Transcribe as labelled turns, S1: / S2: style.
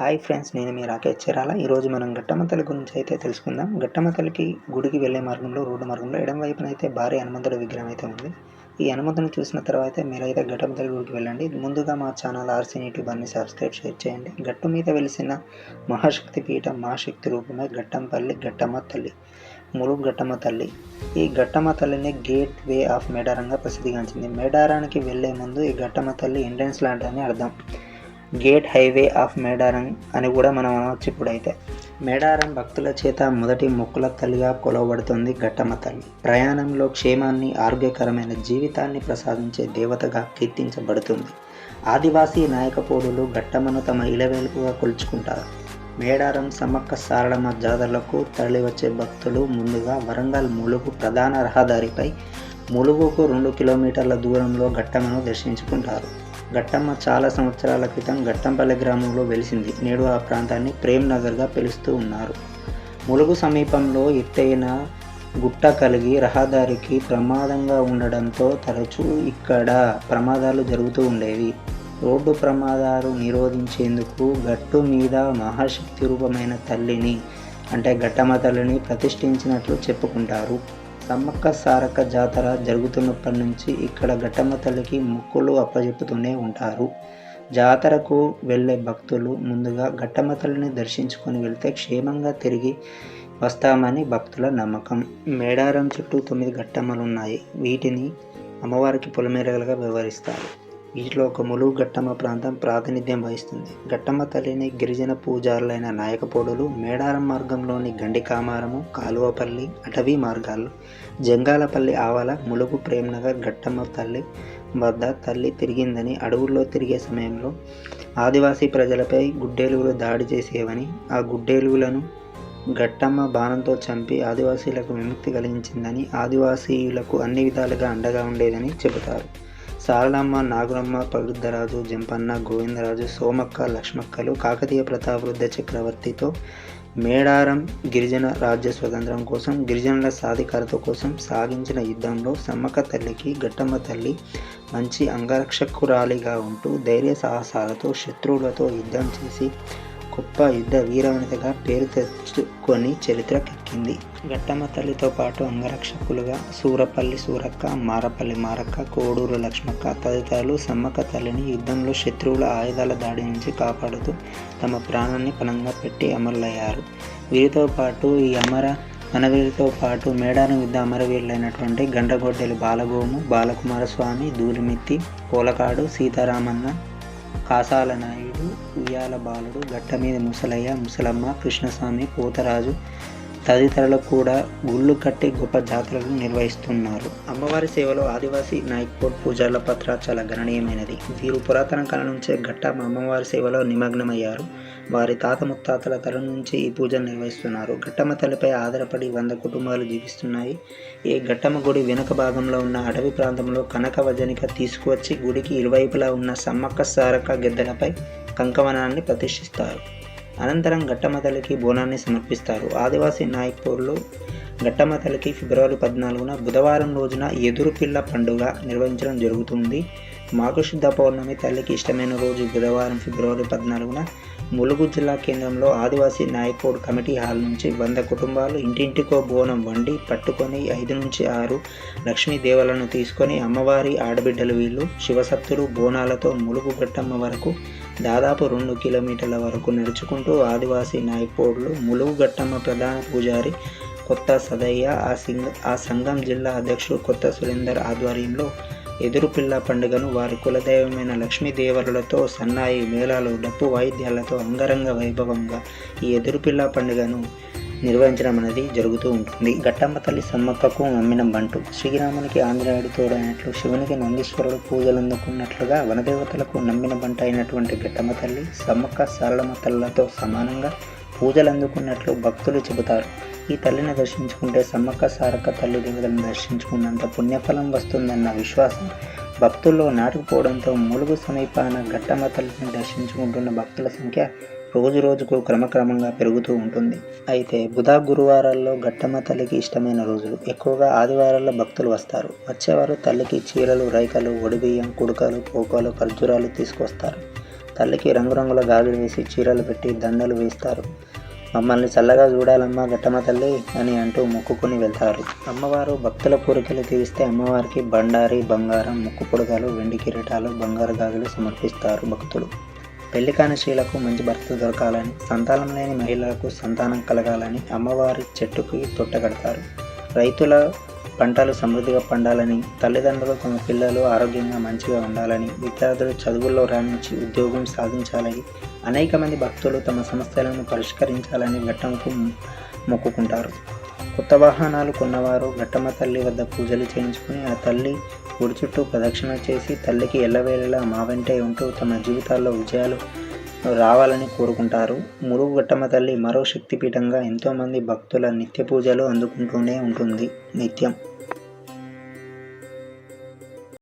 S1: Hi friends నేను మీ రాకేష్ చీరాల. ఈరోజు మనం ఘట్టమ్మ తల్లి గురించి అయితే తెలుసుకుందాం. ఘట్టమ్మ తల్లికి గుడికి వెళ్ళే మార్గంలో రోడ్డు మార్గంలో ఎడం వైపున అయితే భారీ హనుమంతుడి విగ్రహం అయితే ఉంది. ఈ హనుమంతుని చూసిన తర్వాత మీరైతే గట్టమ్మ తల్లి గుడికి వెళ్ళండి. ముందుగా మా ఛానల్ ఆర్సీ యూట్యూబ్ అన్ని సబ్స్క్రైబ్ షేర్ చేయండి. గట్టు మీద వెలిసిన మహాశక్తి పీఠం మహాశక్తి రూపమే గట్టంపల్లి గట్టమ్మ తల్లి ములుగు గట్టమ్మ తల్లి ఈ గట్టమ్మ తల్లిని గేట్ వే ఆఫ్ మేడారంగా ప్రసిద్ధిగాంచింది. మేడారానికి వెళ్ళే ముందు ఈ గట్టమ్మ తల్లి ఎంట్రన్స్ లాంటి అని అర్థం. గేట్ హైవే ఆఫ్ మేడారం అని కూడా మనం అనవచ్చు ఇప్పుడైతే. మేడారం భక్తుల చేత మొదటి మొక్కుల తల్లిగా కొలవబడుతుంది ఘట్టమ తల్లి. ప్రయాణంలో క్షేమాన్ని ఆరోగ్యకరమైన జీవితాన్ని ప్రసాదించే దేవతగా కీర్తించబడుతుంది. ఆదివాసీ నాయకపోడులు ఘట్టమను తమ ఇలవేలుపుగా కొలుచుకుంటారు. మేడారం సమ్మక్క సారళమ్మ జాతరలకు తరలివచ్చే భక్తులు ముందుగా వరంగల్ ములుగు ప్రధాన రహదారిపై ములుగుకు రెండు కిలోమీటర్ల దూరంలో ఘట్టమను దర్శించుకుంటారు. ఘట్టమ్మ చాలా సంవత్సరాల క్రితం ఘట్టంపల్లి గ్రామంలో వెలిసింది. నేడు ఆ ప్రాంతాన్ని ప్రేమ్ నగర్గా పిలుస్తూ ఉన్నారు. ములుగు సమీపంలో ఎత్తైన గుట్ట కలిగి రహదారికి ప్రమాదంగా ఉండడంతో తరచూ ఇక్కడ ప్రమాదాలు జరుగుతూ ఉండేవి. రోడ్డు ప్రమాదాలు నిరోధించేందుకు గట్టు మీద మహాశక్తి రూపమైన తల్లిని అంటే గట్టమ్మ తల్లిని ప్రతిష్ఠించినట్లు చెప్పుకుంటారు. సమ్మక్క సారక్క జాతర జరుగుతున్నప్పటి నుంచి ఇక్కడ గట్టమ్మ తల్లికి మొక్కులు అప్పజెప్పుతూనే ఉంటారు. జాతరకు వెళ్ళే భక్తులు ముందుగా ఘట్టమ్మ తల్లిని దర్శించుకొని వెళ్తే క్షేమంగా తిరిగి వస్తామని భక్తుల నమ్మకం. మేడారం చుట్టూ తొమ్మిది ఘట్టమ్మలు ఉన్నాయి వీటిని అమ్మవారికి పొలమేరలుగా వ్యవహరిస్తారు వీటిలో ఒక ములుగు ఘట్టమ్మ ప్రాంతం ప్రాతినిధ్యం వహిస్తుంది. గట్టమ్మ తల్లిని గిరిజన పూజారులైన నాయకపోడులు మేడారం మార్గంలోని గండికామారము కాలువపల్లి అటవీ మార్గాలు జంగాలపల్లి ఆవల ములుగు ప్రేమ్నగర్ ఘట్టమ్మ తల్లి వద్ద తల్లి తిరిగిందని అడవుల్లో తిరిగే సమయంలో ఆదివాసీ ప్రజలపై గుడ్డేలుగులు దాడి చేసేవని ఆ గుడ్డేలుగులను గట్టమ్మ బాణంతో చంపి ఆదివాసీలకు విముక్తి కలిగించిందని ఆదివాసీయులకు అన్ని విధాలుగా అండగా ఉండేదని చెబుతారు. సారలమ్మ నాగురమ్మ పవిత్రరాజు జంపన్న గోవిందరాజు సోమక్క లక్ష్మక్కలు కాకతీయ ప్రతాపరుద్ర చక్రవర్తితో మేడారం గిరిజన రాజ్య స్వతంత్రం కోసం గిరిజనుల సాధికారత కోసం సాగించిన యుద్ధంలో సమ్మక్క తల్లికి గట్టమ్మ తల్లి మంచి అంగరక్షకురాలిగా ఉంటూ ధైర్య సాహసాలతో శత్రువులతో యుద్ధం చేసి గొప్ప యుద్ధ వీరవనితగా పేరు తెచ్చుకొని చరిత్రకెక్కింది. ఘట్టమ్మ తల్లితో పాటు అంగరక్షకులుగా సూరపల్లి సూరక్క మారపల్లి మారక్క కోడూరు లక్ష్మక్క తదితరులు సమ్మక్క తల్లిని యుద్ధంలో శత్రువుల ఆయుధాల దాడి నుంచి కాపాడుతూ తమ ప్రాణాన్ని పణంగా పెట్టి అమరులయ్యారు. వీరితో పాటు ఈ అమర మనవీరితో పాటు మేడారం యుద్ధ అమరవీరులైనటువంటి గండ్రగొడ్డెలి బాలగోము బాలకుమారస్వామి దూలిమిత్తి పోలకాడు సీతారామన్న కాసాల నాయుడు ఉయ్యాల బాలుడు గట్టమీద ముసలయ్య ముసలమ్మ కృష్ణస్వామి పోతరాజు తదితరులకు కూడా గుళ్ళు కట్టి గొప్ప జాతరలు నిర్వహిస్తున్నారు. అమ్మవారి సేవలో ఆదివాసీ నాయక్పూర్ పూజార్ల పత్ర చాలా గణనీయమైనది. వీరు పురాతన కాలం నుంచే ఘట్టం అమ్మవారి సేవలో నిమగ్నమయ్యారు. వారి తాత ముత్తాతల తరం నుంచి ఈ పూజలు నిర్వహిస్తున్నారు. ఘట్టమ్మ తల్లిపై ఆధారపడి వంద కుటుంబాలు జీవిస్తున్నాయి. ఈ ఘట్టమ్మ గుడి వెనుక భాగంలో ఉన్న అడవి ప్రాంతంలో కనక వజనిక తీసుకువచ్చి గుడికి ఇరువైపులా ఉన్న సమ్మక్క సారక్క గెద్దలపై కంకవనాన్ని ప్రతిష్ఠిస్తారు. అనంతరం ఘట్టమ్మ తల్లికి బోనాన్ని సమర్పిస్తారు. ఆదివాసీ నాయక్పూర్లో ఘట్టమ్మ తల్లికి ఫిబ్రవరి పద్నాలుగున బుధవారం రోజున ఎదురుపిల్ల పండుగ నిర్వహించడం జరుగుతుంది. మాఘశుద్ధ పౌర్ణమి తల్లికి ఇష్టమైన రోజు బుధవారం ఫిబ్రవరి పద్నాలుగున ములుగు జిల్లా కేంద్రంలో ఆదివాసీ నాయకోడ్ కమిటీ హాల్ నుంచి వంద కుటుంబాలు ఇంటింటికో బోనం వండి పట్టుకొని ఐదు నుంచి ఆరు లక్ష్మీ దేవలను తీసుకొని అమ్మవారి ఆడబిడ్డలు వీళ్ళు శివసత్తులు బోనాలతో ములుగు గట్టమ్మ వరకు దాదాపు రెండు కిలోమీటర్ల వరకు నడుచుకుంటూ ఆదివాసీ నాయకోడ్లు ములుగు గట్టమ్మ ప్రధాన పూజారి కొత్త సదయ్య ఆ సింగ ఆ సంఘం జిల్లా అధ్యక్షుడు కొత్త సురేందర్ ఆధ్వర్యంలో ఎదురుపిల్ల పండుగను వారి కులదైవమైన లక్ష్మీదేవరులతో సన్నాయి మేళాలు డప్పు వాయిద్యాలతో అంగరంగ వైభవంగా ఈ ఎదురుపిల్ల పండుగను నిర్వహించడం అనేది జరుగుతూ ఉంటుంది. ఘట్టమ్మ తల్లి సమ్మక్కకు నమ్మిన బంటు. శ్రీరామునికి ఆంధ్రాయుడు తోడైనట్లు శివునికి నందీశ్వరుడు పూజలు అందుకున్నట్లుగా వనదేవతలకు నమ్మిన బంట అయినటువంటి ఘట్టమ్మ తల్లి సమ్మక్క సరళమ్మ తల్లితో సమానంగా పూజలు అందుకున్నట్లు భక్తులు చెబుతారు. ఈ తల్లిని దర్శించుకుంటే సమ్మక్క సారక్క తల్లి దేవతలను దర్శించుకున్నంత పుణ్యఫలం వస్తుందన్న విశ్వాసం భక్తుల్లో నాటుకుపోవడంతో ములుగు సమీపాన ఘట్టమ్మ తల్లిని దర్శించుకుంటున్న భక్తుల సంఖ్య రోజు రోజుకు క్రమక్రమంగా పెరుగుతూ ఉంటుంది. అయితే బుధ గురువారాల్లో ఘట్టమ్మ తల్లికి ఇష్టమైన రోజులు. ఎక్కువగా ఆదివారాల్లో భక్తులు వస్తారు. వచ్చేవారు తల్లికి చీరలు రైకలు ఒడిబియ్యం కుడుకలు పోకలు ఖర్జూరాలు తీసుకొస్తారు. తల్లికి రంగురంగుల గాజులు వేసి చీరలు పెట్టి దండలు వేస్తారు. మమ్మల్ని చల్లగా చూడాలమ్మా గట్టమ్మ తల్లి అని అంటూ మొక్కుకొని వెళ్తారు. అమ్మవారు భక్తుల కోరికలు తీరిస్తే అమ్మవారికి బండారి బంగారం ముక్కు పొడగాలు వెండి కిరీటాలు బంగారు గాజులు సమర్పిస్తారు భక్తులు. పెళ్ళి కాని స్త్రీలకు మంచి భర్త దొరకాలని సంతానం లేని మహిళలకు సంతానం కలగాలని అమ్మవారి చెట్టుకి తొట్టగడతారు రైతుల పంటలు సమృద్ధిగా పండాలని తల్లిదండ్రులు తమ పిల్లలు ఆరోగ్యంగా మంచిగా ఉండాలని విద్యార్థులు చదువుల్లో రాణించి ఉద్యోగం సాధించాలని అనేక మంది భక్తులు తమ సమస్యలను పరిష్కరించాలని ఘట్టంకు మొక్కుకుంటారు. కొత్త వాహనాలు కొన్నవారు ఘట్టమ్మ తల్లి వద్ద పూజలు చేయించుకుని ఆ తల్లి గుడి చుట్టూ ప్రదక్షిణ చేసి తల్లికి ఎల్లవేళలా మా వెంటే ఉంటూ తమ జీవితాల్లో విజయాలు రావాలని కోరుకుంటారు. మురుగు ఘట్టమ్మ తల్లి మరో శక్తిపీఠంగా ఎంతోమంది భక్తుల నిత్య పూజలు అందుకుంటూనే ఉంటుంది నిత్యం.